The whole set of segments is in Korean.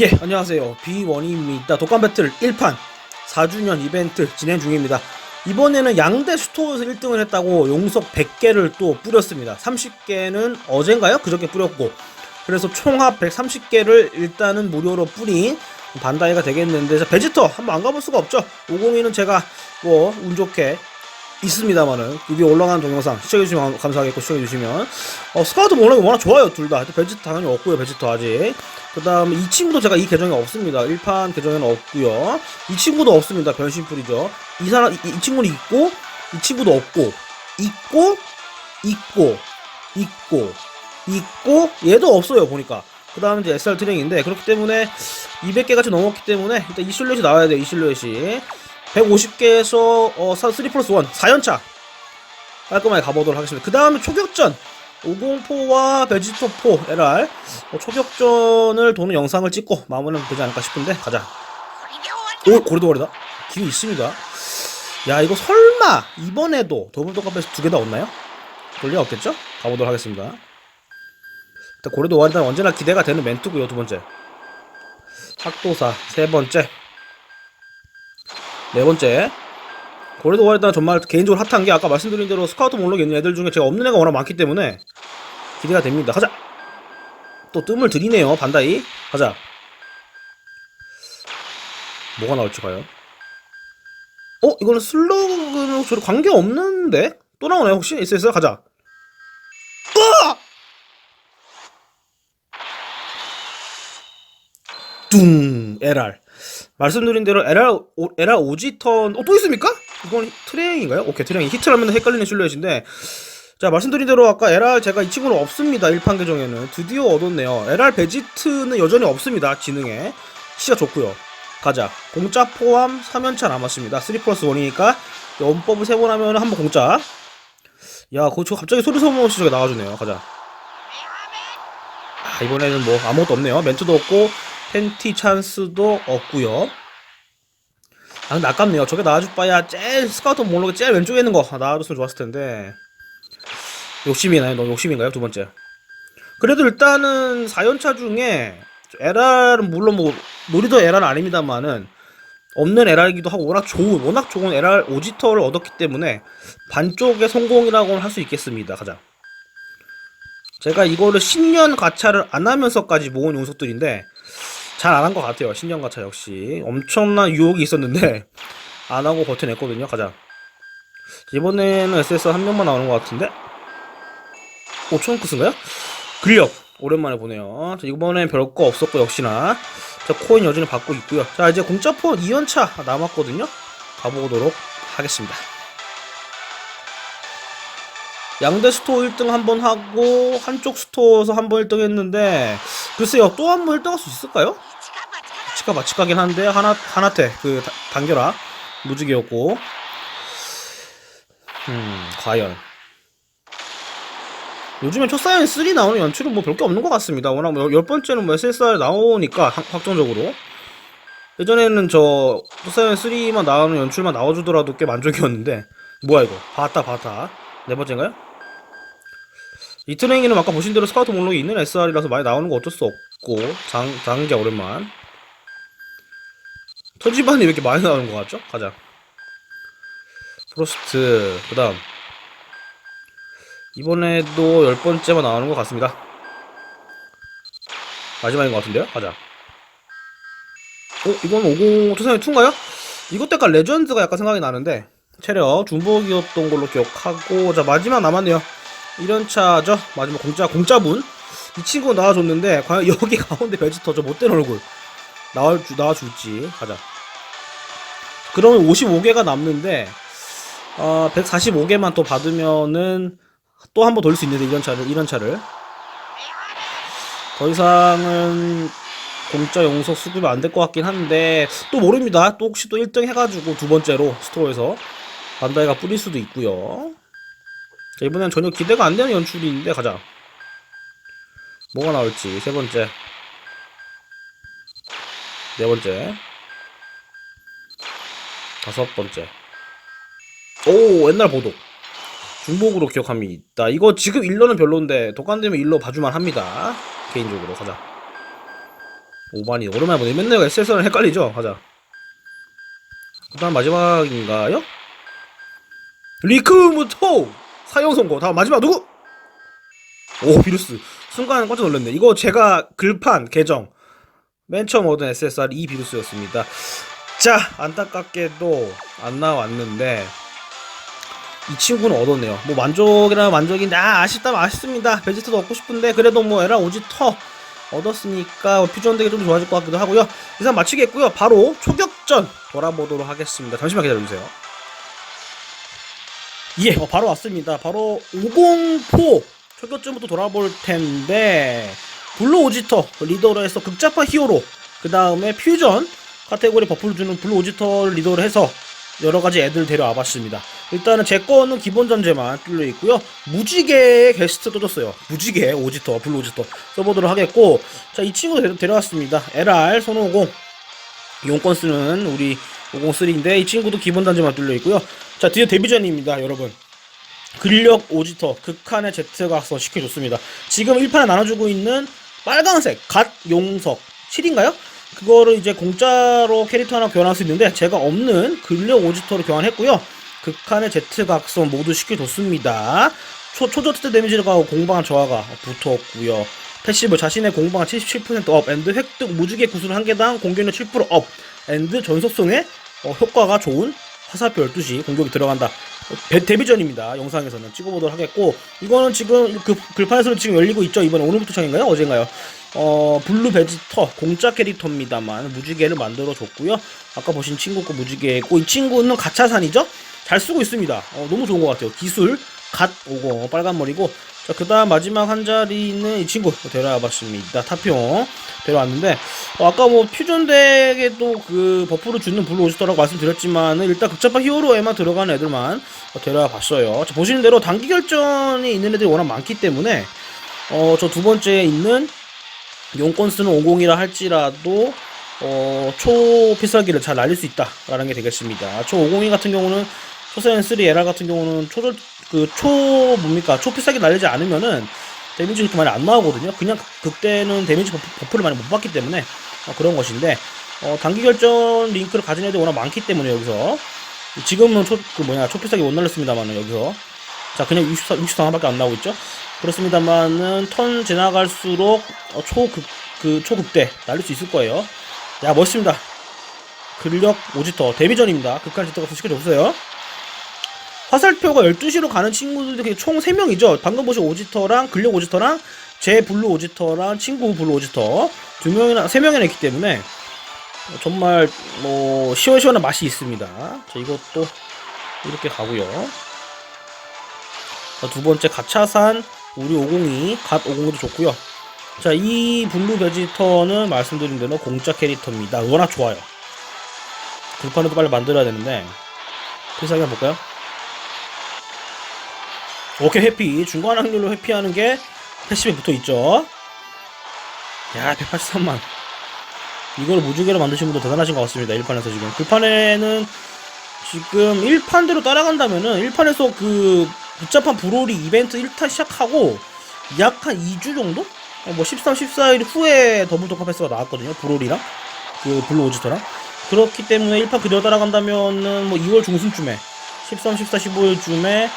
예, 안녕하세요. 비원입니다. 독감 배틀 1판 4주년 이벤트 진행 중입니다. 이번에는 양대 슈토에서 1등을 했다고 용석 100개를 또 뿌렸습니다. 30개는 어젠가요? 그저께 뿌렸고. 그래서 총합 130개를 일단은 무료로 뿌린 반다이가 되겠는데, 자, 베지터 한번 안 가볼 수가 없죠. 502는 제가 뭐 운 좋게 있습니다만은 그 위에 올라가는 동영상 시청해주시면 감사하겠고 시청해주시면. 어, 스카우트 몰락이 워낙 좋아요 둘다. 베지터 당연히 없고요 베지터 아직. 그 다음에 이 친구도 제가 이 계정에 없습니다. 1판 계정에는 없고요. 이 친구도 없습니다. 변신풀이죠. 이 사람 이, 이 친구는 있고 이 친구도 없고. 있고 있고 있고 있고 얘도 없어요 보니까. 그 다음에 이제 SR 트랙인데 그렇기 때문에 200개가 좀 넘었기 때문에 일단 이 실루엣이 나와야 돼요 이 실루엣이 150개에서 어, 3 플러스 1 4연차 깔끔하게 가보도록 하겠습니다. 그 다음에 초격전 504와 베지토4 LR 어, 초격전을 도는 영상을 찍고 마무리하면 되지 않을까 싶은데 가자. 오 고리도거리다. 기회 있습니다. 야 이거 설마 이번에도 더블 독합에서 두 개다 없나요? 그럴 리 없겠죠? 가보도록 하겠습니다. 일단 고리도거리는 언제나 기대가 되는 멘트고요 두 번째. 학도사 세 번째. 네 번째 고래도 월단 정말 개인적으로 핫한 게 아까 말씀드린 대로 스카우트 몰록에 있는 애들 중에 제가 없는 애가 워낙 많기 때문에 기대가 됩니다. 가자. 또 뜸을 들이네요. 반다이. 가자. 뭐가 나올지 과연. 어 이거는 슬로그는 저랑 관계 없는데 또 나오나요 혹시 SS 가자. 으아! 둥 LR. 말씀드린 대로 LR, 오, LR 오지턴, 어, 또 있습니까? 이건 트레잉인가요? 오케이, 트레잉. 히트를 하면 헷갈리는 실루엣인데. 자, 말씀드린 대로 아까 LR 제가 이 친구는 없습니다. 1판 계정에는. 드디어 얻었네요. LR 베지트는 여전히 없습니다. 지능에. 시가 좋고요 가자. 공짜 포함 3연차 남았습니다. 3 플러스 1이니까 원법을 3번 하면 한 번 공짜. 야, 그거 저 갑자기 소리 소문 없이 저게 나와주네요. 가자. 아, 이번에는 뭐 아무것도 없네요. 멘트도 없고, 팬티 찬스도 없고요. 아 근데 아깝네요. 저게 나와줄 바야 제일 스카우트 몰록에 제일 왼쪽에 있는 거 나와줬으면 좋았을 텐데 욕심이나요? 너무 욕심인가요? 두 번째. 그래도 일단은 4연차 중에 LR은 물론 뭐 놀이도 LR은 아닙니다만은 없는 LR이기도 하고 워낙 좋은 워낙 좋은 LR 오지터를 얻었기 때문에 반쪽의 성공이라고는 할 수 있겠습니다. 가자. 제가 이거를 신년 가차를 안 하면서까지 모은 용석들인데 잘 안 한 것 같아요. 신년 가차 역시 엄청난 유혹이 있었는데 안 하고 버텨냈거든요. 가자. 이번에는 SS 한 명만 나오는 것 같은데 5천 크스인가요? 근력 오랜만에 보네요. 자, 이번엔 별거 없었고 역시나 자 코인 여전히 받고 있고요. 자 이제 공짜포 2연차 남았거든요. 가보도록 하겠습니다. 양대 스토어 1등 한 번 하고 한쪽 스토어에서 한 번 1등 했는데 글쎄요 또 한 번 1등 할 수 있을까요? 치가 마치 가긴 한데 하나 하나태 그 다- 단결아 무지개였고. 음 과연. 요즘에 초사연 3 나오는 연출은 뭐 별 게 없는 것 같습니다. 워낙 뭐 열 번째는 뭐 SSR 나오니까 확- 확정적으로. 예전에는 저 초사연 3만 나오는 연출만 나와주더라도 꽤 만족이었는데. 뭐야 이거. 봤다 봤다. 네 번째인가요? 이 트레이닝은 아까 보신 대로 스카우트 목록이 있는 SR이라서 많이 나오는 거 어쩔 수 없고. 장, 장기 오랜만 터지반이 왜 이렇게 많이 나오는 거 같죠? 가자 프로스트 그 다음 이번에도 열 번째만 나오는 것 같습니다 마지막인 것 같은데요? 가자 어? 이건 50 초상의 2인가요? 이것 때깔 레전드가 약간 생각이 나는데 체력 중복이었던 걸로 기억하고 자 마지막 남았네요 1연차죠 마지막 공짜 공짜분 이 친구 나와줬는데 과연 여기 가운데 베지터 저 못된 얼굴 나와 주 나와줄지. 가자. 그러면 55개가 남는데 어 145개만 더 받으면은 또 한 번 돌릴 수 있는데 1연차를 1연차를. 더 이상은 공짜 용석 수급이 안 될 것 같긴 한데 또 모릅니다. 또 혹시 또 1등 해가지고 두 번째로 스토어에서 반다이가 뿌릴 수도 있고요. 자, 이번엔 전혀 기대가 안 되는 연출인데 가자. 뭐가 나올지 세 번째, 네 번째, 다섯 번째. 오 옛날 보도 중복으로 기억합니다. 이거 지금 일러는 별론데 독감되면 일러 봐주만 합니다. 개인적으로 가자. 오반이 오랜만에 보네 맨날 SSR은 헷갈리죠 가자 그 다음 마지막인가요? 리크무토 사형 선고 다음 마지막 누구? 오 비루스 순간 깜짝 놀랐네 이거 제가 글판 계정 맨 처음 얻은 SSR 이 비루스였습니다. 자 안타깝게도 안 나왔는데 이 친구는 얻었네요. 뭐 만족이라면 만족인데 아 아쉽다면 아쉽습니다. 베지터도 얻고 싶은데 그래도 뭐 에라 오지터 얻었으니까 퓨전 되게 좀 좋아질 것 같기도 하고요. 이상 마치겠고요. 바로 초격전 돌아보도록 하겠습니다. 잠시만 기다려주세요. 예, 어, 바로 왔습니다. 바로 504 초교점부터 돌아볼 텐데 블루 오지터 리더로 해서 극자파 히어로 그 다음에 퓨전 카테고리 버프를 주는 블루 오지터를 리더로 해서 여러 가지 애들 데려와 봤습니다. 일단은 제 거는 기본 전제만 뚫려 있고요. 무지개의 게스트 떠줬어요. 무지개 오지터, 블루 오지터 써보도록 하겠고, 자 이 친구 데려, 데려왔습니다. LR 손오공 용건 쓰는 우리 503인데 이 친구도 기본 단지만 뚫려 있고요. 자 드디어 데뷔전입니다, 여러분. 근력 오지터 극한의 제트각선 시켜줬습니다. 지금 1판에 나눠주고 있는 빨간색 갓 용석 7인가요? 그거를 이제 공짜로 캐릭터 하나 교환할 수 있는데 제가 없는 근력 오지터로 교환했고요. 극한의 제트각선 모두 시켜줬습니다. 초, 초저트 데미지를 가고 공방한 저하가 붙었고요. 패시브 자신의 공방한 77%업 앤드 획득 무지개 구슬 한 개당 공격력 7%업 앤드 전속성에 어, 효과가 좋은 화살표 12시 공격이 들어간다. 어, 데, 데뷔전입니다. 영상에서는 찍어보도록 하겠고 이거는 지금 그 글판에서는 지금 열리고 있죠. 이번에 오늘부터 창인가요? 어젠가요? 어 블루 베지터 공짜 캐릭터입니다만 무지개를 만들어 줬고요. 아까 보신 친구 거 무지개고 이 친구는 가차산이죠. 잘 쓰고 있습니다. 어, 너무 좋은 것 같아요. 기술 갓 오고 빨간 머리고 자 그다음 마지막 한 자리는 이 친구 데려와봤습니다. 타피용 데려왔는데 어, 아까 뭐 퓨전 덱에도 그 버프를 주는 블루 오지터라고 말씀드렸지만은 일단 극자파 히어로에만 들어가는 애들만 어, 데려와봤어요. 자, 보시는 대로 단기 결전이 있는 애들이 워낙 많기 때문에 어 저 두 번째에 있는 용건 쓰는 50이라 할지라도 어, 초 필살기를 잘 날릴 수 있다라는 게 되겠습니다. 초 502 같은 경우는 초세는 3 에라 같은 경우는 초절 그초 뭡니까 초 필살기 날리지 않으면은 데미지 그렇게 많이 안 나오거든요. 그냥 극대는 데미지 버프, 버프 를 많이 못 받기 때문에 어, 그런 것인데 어, 단기 결전 링크를 가진 애들이 워낙 많기 때문에 여기서 지금은 초 그 뭐냐 초 필살기 못 날렸습니다만은 여기서 자 그냥 64 64밖에 안 나오고 있죠. 그렇습니다만은 턴 지나갈수록 어, 초극 그 초극대 날릴 수 있을 거예요. 야 멋있습니다. 근력 오지터 데뷔전입니다. 극한 지터가 시켜줬어요. 화살표가 12시로 가는 친구들이 총 3명이죠. 방금 보신 오지터랑 근력 오지터랑 제 블루 오지터랑 친구 블루 오지터 두 명이나 세 명이나 있기 때문에 정말 뭐 시원시원한 맛이 있습니다. 자 이것도 이렇게 가고요. 자, 두 번째 가차산 우리 502 갓 502도 좋고요. 자, 이 블루 베지터는 말씀드린 대로 공짜 캐릭터입니다. 워낙 좋아요. 불판에도 빨리 만들어야 되는데 필살기 한번 볼까요? 오케이 회피 중간 확률로 회피하는 게 패시브에 붙어 있죠. 야 183만 이걸 무지개로 만드신 분도 대단하신 것 같습니다. 1판에서 지금 글판에는 지금 1판대로 따라간다면은 1판에서 그 복잡한 브로리 이벤트 1타 시작하고 약 한 2주 정도? 어, 뭐 13, 14일 후에 더블 독화 패스가 나왔거든요. 브로리랑 그 블루 오지터랑 그렇기 때문에 1판 그대로 따라간다면은 뭐 2월 중순쯤에 13, 14, 15일쯤에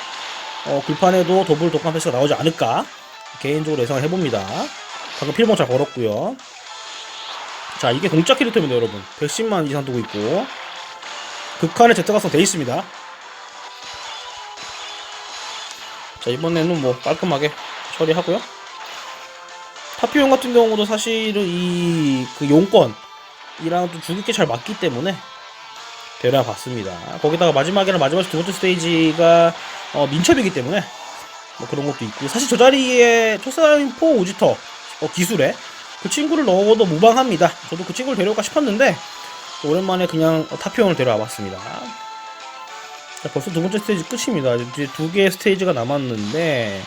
어, 글판에도 더블 독화 패스가 나오지 않을까 개인적으로 예상을 해봅니다. 방금 필봉 잘 걸었고요. 자 이게 공짜 캐릭터입니다 여러분 110만 이상 두고 있고 극한의 제트가성 돼 있습니다. 자 이번에는 뭐 깔끔하게 처리하고요. 타피용 같은 경우도 사실은 이 그 용건이랑 좀 주기께 잘 맞기 때문에 데려와 봤습니다. 거기다가 마지막에는 마지막 두 번째 스테이지가 어, 민첩이기 때문에 뭐 그런 것도 있고 사실 저 자리에 초사인 포 오지터 어, 기술에 그 친구를 넣어도 무방합니다. 저도 그 친구를 데려올까 싶었는데 오랜만에 그냥 타피용을 데려와 봤습니다. 자, 벌써 두 번째 스테이지 끝입니다. 이제 두 개의 스테이지가 남았는데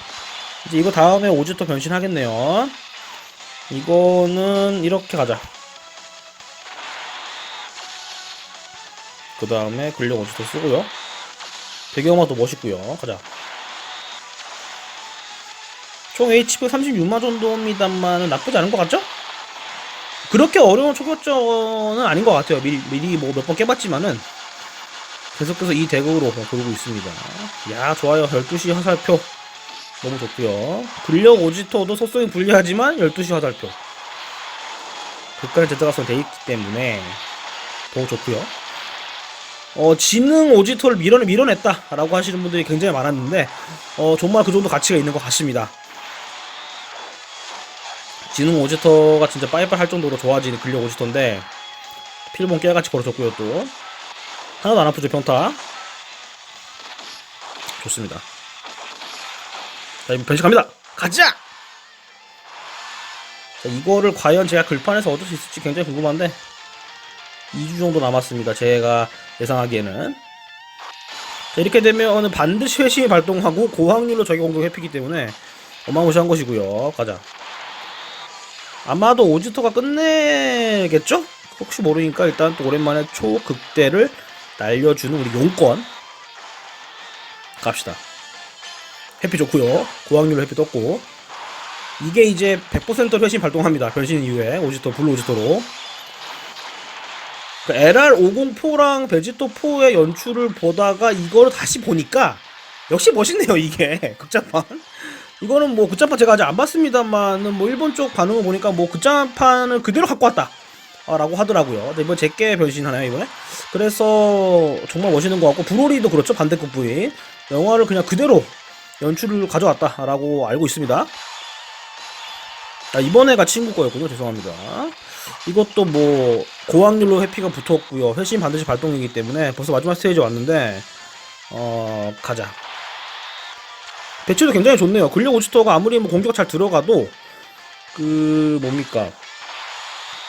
이제 이거 다음에 오지터 변신하겠네요. 이거는 이렇게 가자. 그 다음에 근력 오지터 쓰고요. 배경화도 멋있고요. 가자. 총 HP 36만 정도입니다만 나쁘지 않은 것 같죠? 그렇게 어려운 초격전은 아닌 것 같아요. 미리, 미리 뭐 몇 번 깨봤지만은 계속해서 이 덱으로 돌고 있습니다. 야, 좋아요. 12시 화살표. 너무 좋고요 근력 오지토도 속성이 불리하지만 12시 화살표. 극간의 제트가선 돼 있기 때문에 더 좋고요 어, 지능 오지토를 밀어, 밀어냈다라고 하시는 분들이 굉장히 많았는데, 어, 정말 그 정도 가치가 있는 것 같습니다. 지능 오지터가 진짜 빠이빠이 할 정도로 좋아지는 근력 오지터인데, 필본 깨같이 걸어줬고요, 또. 하나도 안 아프죠, 평타. 좋습니다. 자, 이번 변신 갑니다! 가자! 자, 이거를 과연 제가 글판에서 얻을 수 있을지 굉장히 궁금한데, 2주 정도 남았습니다. 제가 예상하기에는. 자, 이렇게 되면 반드시 회심이 발동하고 고확률로 적의 공격 회피기 때문에 어마무시한 것이고요. 가자. 아마도 오지토가 끝내겠죠? 혹시 모르니까 일단 또 오랜만에 초극대를 날려주는 우리 용권 갑시다. 회피 좋고요. 고확률로 회피 떴고 이게 이제 100% 회심 발동합니다. 변신 이후에 오지토 블루 오지토로 그 LR504랑 베지토4의 연출을 보다가 이거를 다시 보니까 역시 멋있네요 이게. 극장판. 이거는 뭐 극장판 제가 아직 안 봤습니다만은 뭐 일본 쪽 반응을 보니까 뭐 극장판을 그대로 갖고 왔다. 아, 라고 하더라고요. 근데 이번 제게 변신하나요 이번에. 그래서 정말 멋있는 것 같고 브로리도 그렇죠 반대급 부인. 영화를 그냥 그대로 연출을 가져왔다 라고 알고 있습니다 아, 이번에가 친구 거였군요 죄송합니다 이것도 뭐 고확률로 회피가 붙었고요. 회신 반드시 발동이기 때문에 벌써 마지막 스테이지 왔는데 어 가자. 배치도 굉장히 좋네요. 근력 오지터가 아무리 뭐 공격 잘 들어가도 그 뭡니까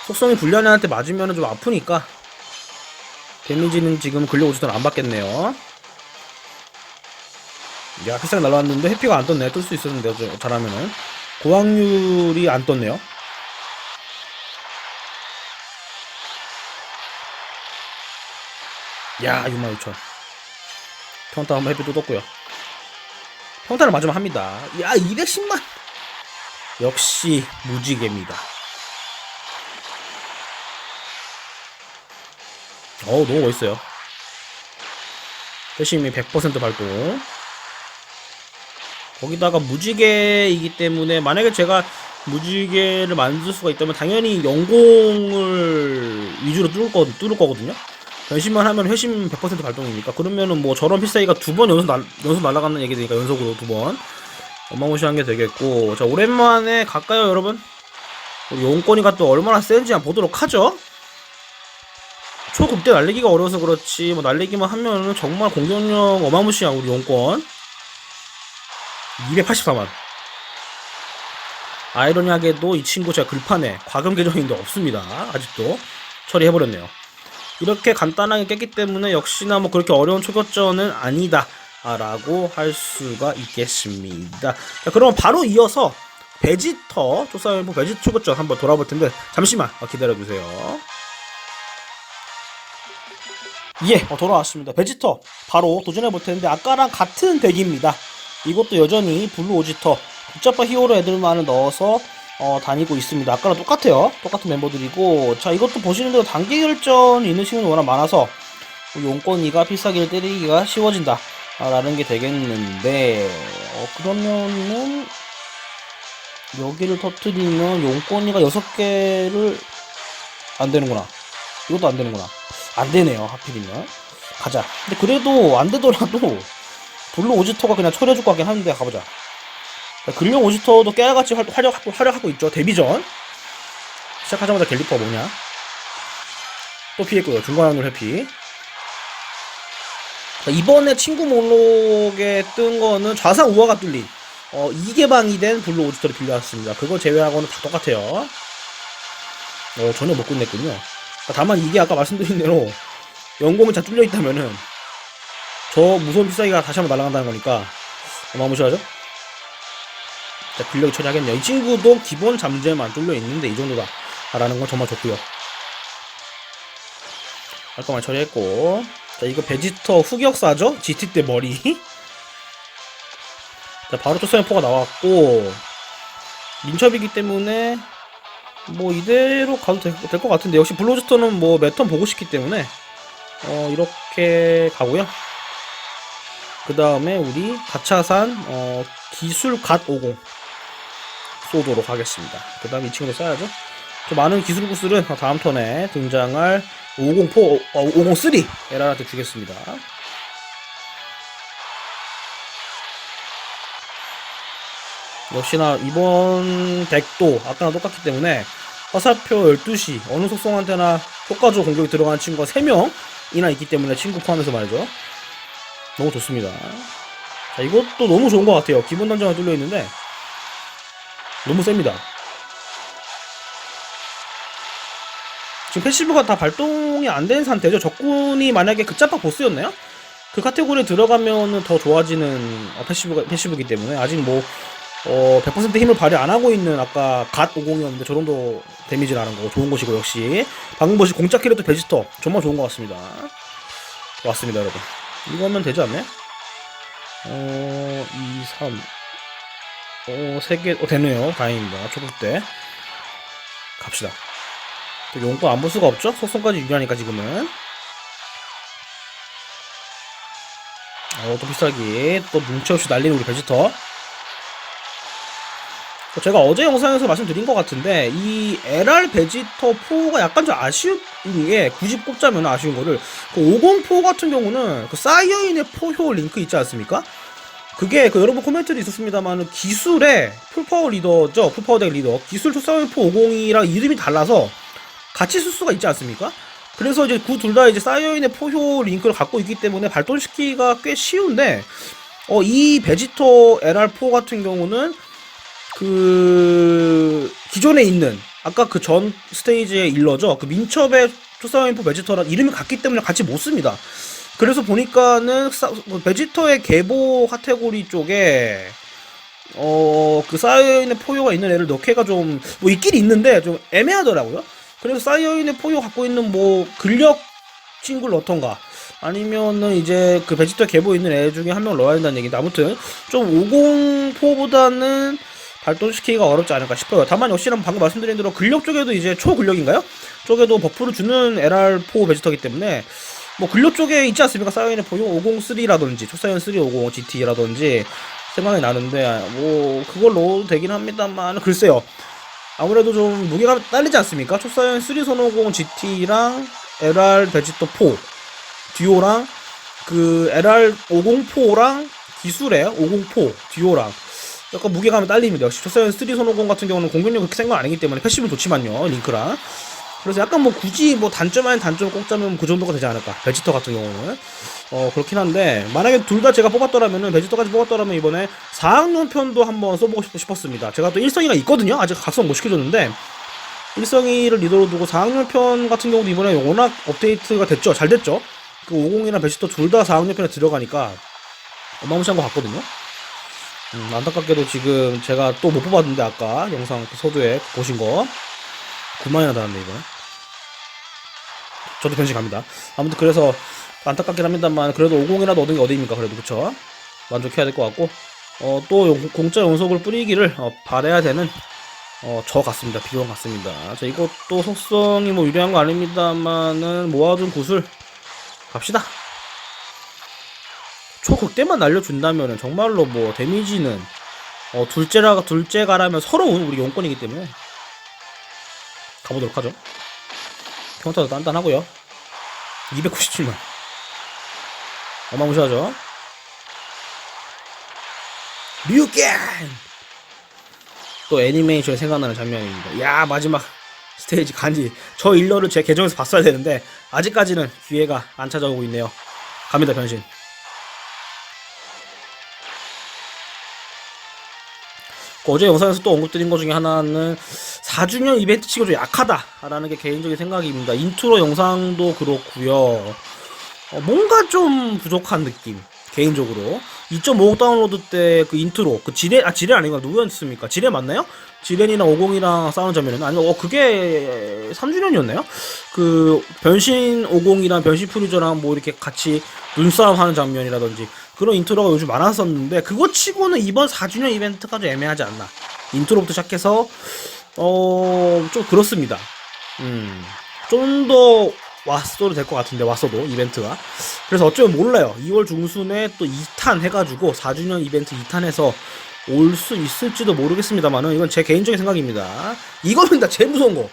속성이 불리한 애한테 맞으면 좀 아프니까 데미지는 지금 근력 오지터는 안 받겠네요. 야 비싸게 날라왔는데 회피가 안 떴네. 뜰 수 있었는데 저- 잘하면은 고확률이 안 떴네요. 야 66,000 평타 한번 해피도 떴고요. 평타를 맞으면 합니다. 야 210만. 역시 무지개입니다. 어우 너무 멋있어요. 회심이 100% 발동 거기다가 무지개이기 때문에 만약에 제가 무지개를 만들 수가 있다면 당연히 영공을 위주로 뚫을, 거, 뚫을 거거든요. 변신만 하면 회심 100% 발동이니까. 그러면은 뭐 저런 필살기가 두 번 연속 날 연속 날아가는 얘기 되니까 연속으로 두 번. 어마무시한 게 되겠고. 자 오랜만에 갈까요 여러분? 우리 용건이가 또 얼마나 센지 한번 보도록 하죠. 초급대 날리기가 어려워서 그렇지 뭐 날리기만 하면은 정말 공격력 어마무시한 우리 용건 284만 아이러니하게도 이 친구 제가 글판에 과금 계정인데 없습니다 아직도 처리해버렸네요 이렇게 간단하게 깼기 때문에 역시나 뭐 그렇게 어려운 초격전은 아니다. 라고 할 수가 있겠습니다. 자, 그럼 바로 이어서 베지터 조사연보 베지 초격전 한번 돌아볼 텐데 잠시만 기다려 주세요. 예, 어, 돌아왔습니다. 베지터 바로 도전해 볼 텐데 아까랑 같은 덱입니다. 이것도 여전히 블루 오지터 복잡한 히어로 애들만을 넣어서 어, 다니고 있습니다. 아까랑 똑같아요. 똑같은 멤버들이고. 자 이것도 보시는 대로 단계 결전 있는 친구는 워낙 많아서 용건이가 필살기를 때리기가 쉬워진다. 아, 라는 게 되겠는데 어, 그러면은 여기를 터트리면 용건이가 6개를 안 되는구나. 이것도 안 되는구나. 안 되네요 하필이면. 가자. 근데 그래도 안 되더라도 블루 오지터가 그냥 것 같긴 한데 가보자 근력 오지터도 깨알같이 활- 활약하고, 활약하고 있죠. 데뷔전. 시작하자마자 갤리퍼 뭐냐. 또 피했고요. 중간 확률 회피. 자, 이번에 친구 목록에 뜬 거는 좌상 우화가 뚫린 어, 2개방이 된 블루 오지터를 빌려왔습니다. 그거 제외하고는 다 똑같아요. 어, 전혀 못 끝냈군요. 아, 다만 이게 아까 말씀드린 대로 연공이 잘 뚫려 있다면은 저 무서운 필살기가 다시 한번 날아간다는 거니까 어마무시하죠? 자, 근력이 처리하겠네요. 이 친구도 기본 잠재만 뚫려 있는데 이 정도다. 라는 건 정말 좋고요. 깔끔하게 처리했고. 자, 이거 베지터 흑역사죠? GT 때 머리. 자, 바로 초소연포가 나왔고. 민첩이기 때문에 뭐 이대로 가도 될것 같은데 역시 블로즈터는 뭐 매턴 보고 싶기 때문에 어 이렇게 가고요. 그 다음에 우리 가차산 어 기술 갓 50 쏘도록 하겠습니다. 그 다음에 이 친구도 써야죠. 또 많은 기술 구슬은 다음 턴에 등장할 504, 어, 503 에라한테 주겠습니다. 역시나 이번 덱도 아까랑 똑같기 때문에 화살표 12시 어느 속성한테나 효과적 공격이 들어가는 친구가 3명이나 있기 때문에 친구 포함해서 말이죠. 너무 좋습니다. 자, 이것도 너무 좋은 것 같아요. 기본 단장이 뚫려 있는데 너무 셉니다. 지금 패시브가 다 발동이 안 된 상태죠. 적군이 만약에 그 짭박 보스였나요? 그 카테고리에 들어가면 더 좋아지는 어, 패시브가, 패시브이기 때문에 아직 뭐 어, 100% 힘을 발휘 안 하고 있는 아까 갓 50이었는데 저 정도 데미지를 하는 거 좋은 것이고 역시 방금 보시 공짜 캐릭터 베지터 정말 좋은 것 같습니다. 왔습니다 여러분. 이거면 되지 않나요? 어, 2, 3, 어, 3개, 어, 되네요. 다행입니다. 초급 때. 갑시다. 또 용돈 안볼 수가 없죠? 속성까지 유리하니까 지금은. 어, 또 비싸기. 또 눈치 없이 날리는 우리 베지터. 어, 제가 어제 영상에서 말씀드린 것 같은데 이 LR 베지터 4가 약간 좀 아쉬운 게 굳이 꼽자면 아쉬운 거를 그 504 같은 경우는 그 사이어인의 포효 링크 있지 않습니까? 그게 그 여러분 코멘트도 있었습니다만 기술의 풀파워 리더죠 풀파워 덱 리더 기술 초사이프 50이랑 이름이 달라서 같이 쓸 수가 있지 않습니까? 그래서 이제 그 둘 다 이제 사이어인의 포효 링크를 갖고 있기 때문에 발동시키기가 꽤 쉬운데 어, 이 베지터 LR4 같은 경우는 그 기존에 있는 아까 그 전 스테이지의 일러죠. 그 민첩의 투사인포 베지터랑 이름이 같기 때문에 같이 못 씁니다. 그래서 보니까는 사- 뭐 베지터의 계보 카테고리 쪽에 어 그 사이어인의 포효가 있는 애를 넣기가 좀 뭐 있긴 있는데 좀 애매하더라고요. 그래서 사이어인의 포효 갖고 있는 뭐 근력 친구를 넣던가 아니면은 이제 그 베지터 계보 있는 애 중에 한 명 넣어야 된다는 얘기인데 아무튼 좀 504보다는 발동시키기가 어렵지 않을까 싶어요. 다만 역시나 방금 말씀드린 대로 근력 쪽에도 이제 초근력인가요? 쪽에도 버프를 주는 LR4 베지터기 때문에 뭐 근력 쪽에 있지 않습니까? 사이언의 포용 503라든지 초사이언 350 GT라든지 생각이 나는데 뭐 그걸 넣어도 되긴 합니다만 글쎄요. 아무래도 좀 무게가 딸리지 않습니까? 초사이언 3 손오공 GT랑 LR 베지터 4 듀오랑 그 LR 504랑 기술의 504 듀오랑 약간 무게감이 딸립니다. 역시 초사연 3 손오공 같은 경우는 공격력 그렇게 센건 아니기 때문에 패시브 좋지만요. 링크랑. 그래서 약간 뭐 굳이 뭐 단점 아닌 단점 꼽자면 그 정도가 되지 않을까. 베지터 같은 경우는. 어, 그렇긴 한데, 만약에 둘 다 제가 뽑았더라면은, 베지터까지 뽑았더라면 이번에 4학년 편도 한번 써보고 싶, 싶었습니다. 제가 또 일성이가 있거든요. 아직 각성 못 시켜줬는데, 일성이를 리더로 두고 4학년 편 같은 경우도 이번에 워낙 업데이트가 됐죠. 잘 됐죠. 그 50이나 베지터 둘 다 4학년 편에 들어가니까 어마무시한 것 같거든요. 음, 안타깝게도 지금 제가 또 못 뽑았는데 아까 영상 그 서두에 보신 거 9만이나 달았네 이거 저도 변신 갑니다. 아무튼 그래서 안타깝긴 합니다만 그래도 50이라도 얻은 게 어디입니까 그래도. 그쵸? 만족해야 될 것 같고. 어, 또 용- 공짜 연속을 뿌리기를 어, 바래야 되는 어, 저 같습니다. 필요한 같습니다. 자 이것도 속성이 뭐 유리한 거 아닙니다만은 모아둔 구슬 갑시다 초극대만 날려준다면은 정말로 뭐 데미지는 어 둘째라 둘째가라면 서러운 우리 용건이기 때문에 가보도록 하죠. 평타도 단단하고요. 297만 어마무시하죠. 류겐 또 애니메이션이 생각나는 장면입니다. 야 마지막 스테이지 간지 저 일러를 제 계정에서 봤어야 되는데 아직까지는 기회가 안 찾아오고 있네요. 갑니다 변신. 어제 영상에서 또 언급드린 것 중에 하나는 4주년 이벤트 치고 좀 약하다라는 게 개인적인 생각입니다. 인트로 영상도 그렇고요. 어, 뭔가 좀 부족한 느낌. 개인적으로 2.5 다운로드 때 그 인트로 그 지레 아 지레 아닌가 누구였습니까? 지레 맞나요? 지렌이랑 50이랑 싸우는 장면은 아니면 어 그게 3주년이었나요? 그 변신 50이랑 변신 프리저랑 뭐 이렇게 같이 눈싸움 하는 장면이라든지 그런 인트로가 요즘 많았었는데 그거 치고는 이번 4주년 이벤트가 좀 애매하지 않나 인트로부터 시작해서 어, 좀 그렇습니다. 음, 좀 더 왔어도 될 것 같은데, 왔어도, 이벤트가. 그래서 어쩌면 몰라요. 2월 중순에 또 2탄 해가지고, 4주년 이벤트 2탄에서 올 수 있을지도 모르겠습니다만은, 이건 제 개인적인 생각입니다. 이거는 다 제일 무서운 거.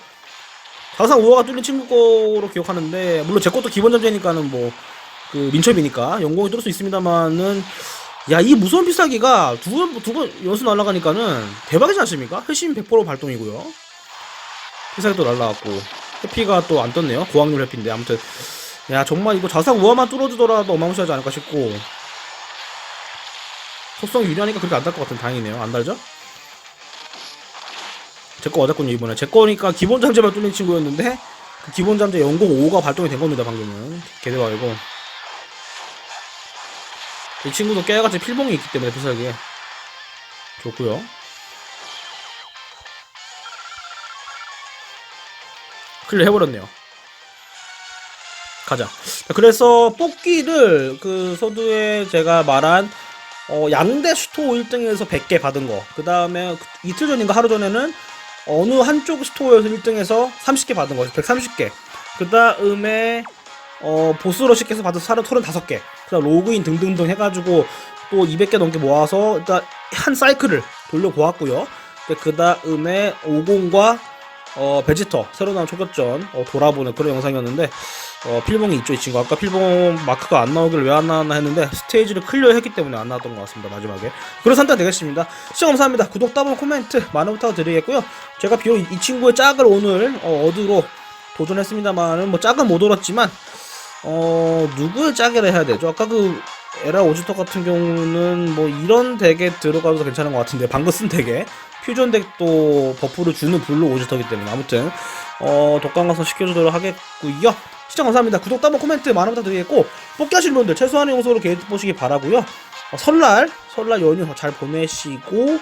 가상 우화가 뚫린 친구 거로 기억하는데, 물론 제 것도 기본 잠재니까는 뭐, 그, 민첩이니까, 연공이 뚫을 수 있습니다만은, 야, 이 무서운 필살기가 두 번, 두 번 연수 날아가니까는 대박이지 않습니까? 회심 100% 발동이고요. 필살기 또 날라갔고, 해피가 또 안 떴네요. 고확률 해피인데, 아무튼. 야, 정말 이거 자상 우화만 뚫어주더라도 어마무시하지 않을까 싶고, 속성 유리하니까 그렇게 안 달 것 같은 다행이네요. 안 달죠? 제거 어졌군요, 이번에. 제 거니까 기본 잠재만 뚫린 친구였는데, 그 기본 잠재 005가 발동이 된 겁니다, 방금은. 개대박이고. 이 친구도 깨알같이 필봉이 있기 때문에 필살기에. 좋고요. 클리어 해버렸네요. 가자. 자, 그래서 뽑기를 그 서두에 제가 말한 어, 양대 슈토 1등에서 100개 받은 거 그 다음에 이틀 전인가 하루 전에는 어느 한쪽 스토어에서 1등에서 30개 받은 거. 130개. 그 다음에 어, 보스러시께서 받은 사료 35개, 그다음 로그인 등등등 해가지고 또 200개 넘게 모아서 일단 한 사이클을 돌려보았고요. 그 다음에 50과 어, 베지터 새로 나온 초격전 어, 돌아보는 그런 영상이었는데 어, 필봉이 있죠 이 친구 아까 필봉 마크가 안 나오길 왜 안 나왔나 했는데 스테이지를 클리어했기 때문에 안 나왔던 것 같습니다 마지막에. 그런 산타 되겠습니다. 시청 감사합니다. 구독 따봉 코멘트 많은 부탁드리겠고요. 제가 비록 이, 이 친구의 짝을 오늘 어, 어드로 도전했습니다만은 뭐 짝은 못 얻었지만 어 누구의 짝이라 해야 되죠? 아까 그 에라 오지터 같은 경우는 뭐 이런 덱에 들어가도 괜찮은 것 같은데 방금 쓴 덱에 퓨전 덱도 버프를 주는 블루 오지터기 때문에 아무튼 어 독감 가서 시켜주도록 하겠고요. 시청 감사합니다. 구독, 따봉, 코멘트 많은 부탁드리겠고 뽑기 하시는 분들 최소한의 용서로 게이트 보시기 바라고요. 어, 설날 설날 연휴 잘 보내시고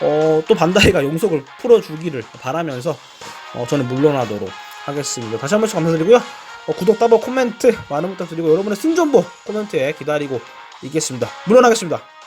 어, 또 반다이가 용석을 풀어주기를 바라면서 어, 저는 물러나도록 하겠습니다. 다시 한 번씩 감사드리고요. 어, 구독, 따봉, 코멘트 많은 부탁드리고 여러분의 승전보 코멘트에 기다리고 있겠습니다. 물러나겠습니다.